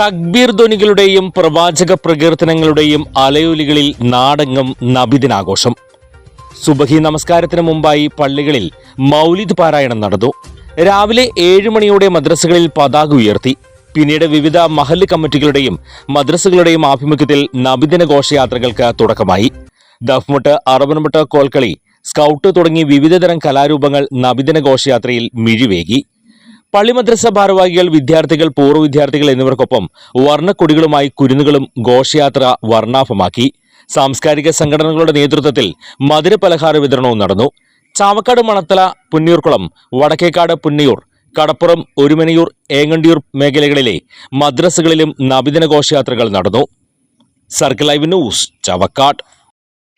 തക്ബീർ ധ്വനികളുടെയും പ്രവാചക പ്രകീർത്തനങ്ങളുടെയും അലയൊലികളിൽ നാടെങ്ങും നബിദിനാഘോഷം. സുബഹി നമസ്കാരത്തിന് മുമ്പായി പള്ളികളിൽ മൗലിദ് പാരായണം നടന്നു. രാവിലെ ഏഴ് മണിയോടെ മദ്രസകളിൽ പതാക ഉയർത്തി. പിന്നീട് വിവിധ മഹല്ല് കമ്മിറ്റികളുടെയും മദ്രസകളുടെയും ആഭിമുഖ്യത്തിൽ നബിദിന ഘോഷയാത്രകൾക്ക് തുടക്കമായി. ദഫ്മുട്ട് അറബൻമുട്ട് കോൽക്കളി സ്കൗട്ട് തുടങ്ങി വിവിധതരം കലാരൂപങ്ങൾ നബിദിന ഘോഷയാത്രയിൽ മിഴിവേകി. പള്ളി മദ്രസ ഭാരവാഹികൾ വിദ്യാർത്ഥികൾ പൂർവ വിദ്യാർത്ഥികൾ എന്നിവർക്കൊപ്പം വർണക്കൊടികളുമായി കുരുന്നുകളും ഘോഷയാത്ര വർണാഭമാക്കി. സാംസ്കാരിക സംഘടനകളുടെ നേതൃത്വത്തിൽ മധുര പലഹാര വിതരണവും നടന്നു. ചാവക്കാട് മണത്തല പുന്നിയൂർക്കുളം വടക്കേക്കാട് പുന്നിയൂർ കടപ്പുറം ഒരുമനയൂർ ഏങ്ങണ്ടിയൂർ മേഖലകളിലെ മദ്രസകളിലും നബിദിന ഘോഷയാത്രകൾ നടന്നു. Circle live news Chavakkad.